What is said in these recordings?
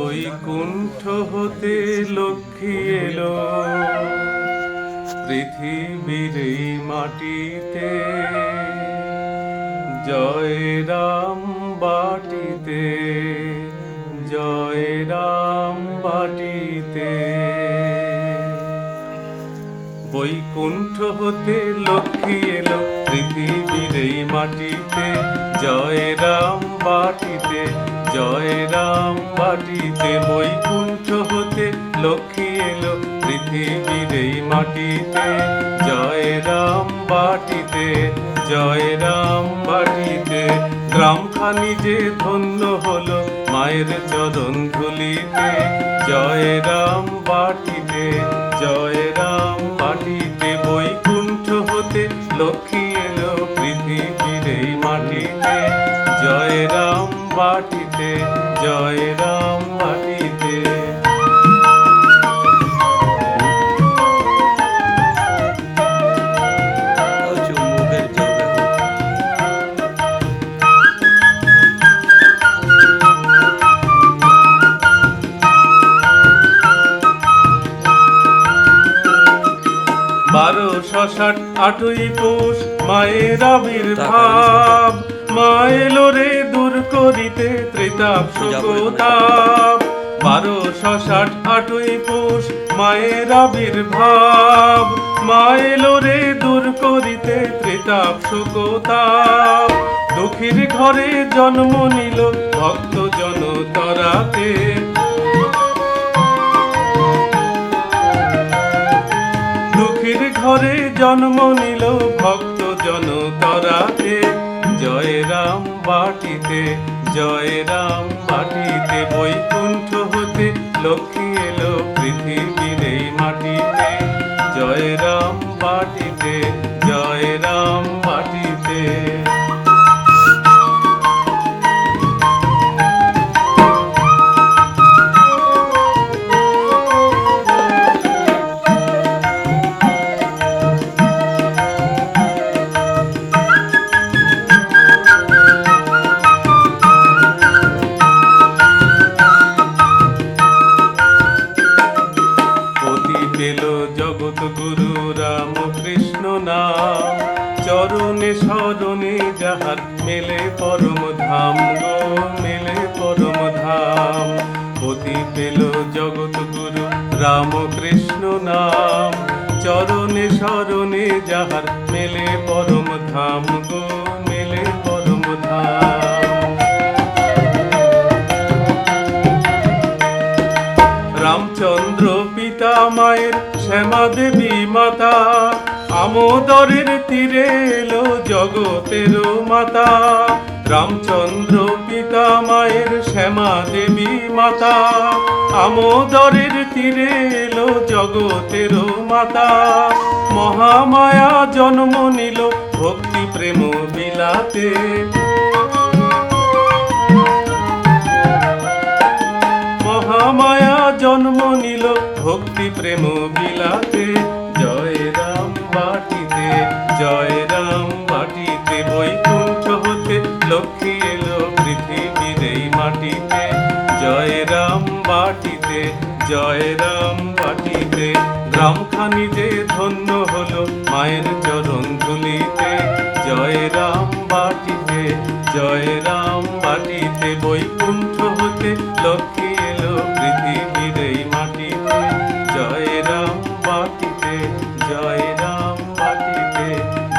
বৈকুণ্ঠ হতে লক্ষ্মী এলো। পৃথিবীর মাটিতে, জয় রাম বাটিতে, জয় রাম বাটিতে। বৈকুণ্ঠ হতে লক্ষ্মী এলো, পৃথিবীর মাটিতে, জয় রাম বাটিতে। জয় রাম বাটিতে বৈকুণ্ঠ হতে, লক্ষ্মী এলো পৃথিবীর এই মাটিতে। জয় রাম বাটিতে জয় রাম বাটিতে গ্রামখানি যে ধন্য হলো মায়ের চরণ ধুলিতে। জয় রাম জয় বারোশো ষাট আটই পৌষ মায়ের আবির্ভাব। মায়েলো রে দূর করিতে ত্রিতাপ শোকতাপ। বারোশো ষাট আটই পৌষ মায়ের আবির্ভাব। মায়েলো রে দূর করিতে ত্রিতাপ শোকতাপ। দুঃখীর ঘরে জন্ম নিল ভক্ত জনতরাতে। দুঃখীর ঘরে জন্ম নিল ভক্ত বাটিতে জয় রাম বাটিতে বৈকুণ্ঠ হতে লক্ষ্মী এলো পৃথিবীর এই মাটিতে। জয় রাম বাটিতে চরণে স্মরণে যাহার মেলে পরম ধাম গো, মেলে পরম ধাম। পতি পেল জগৎ গুরু রাম কৃষ্ণ নাম। চরণে স্মরণে যাহার মেলে পরম ধাম গো, মেলে পরম ধাম। রামচন্দ্র পিতা মায়ের শ্যামা দেবী মাতা আমোদরের তীরে এলো জগতের মাতা। রামচন্দ্র পিতা মায়ের শ্যামা দেবী মাতা। আমোদরের তীরে এলো জগতের মাতা। মহামায়া জন্ম নিল ভক্তি প্রেম বিলাতে। মহামায়া জন্ম নিল ভক্তি প্রেম বিলাতে রাম বাটিতে জয় রাম বাটিতে। গ্রামখানি যে ধন্য হলো মায়ের চরণ ধুলিতে। জয় রাম বাটিতে জয় রাম বাটিতে বৈকুণ্ঠ হতে লক্ষ্মী এলো পৃথিবীর এই মাটিতে। জয় রাম বাটিতে জয় রাম বাটিতে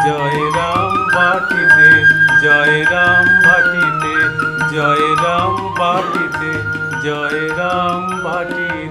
জয় রাম বাটিতে জয় রাম বাটিতে জয় রাম বাটিতে। জয় রাম বাটিতে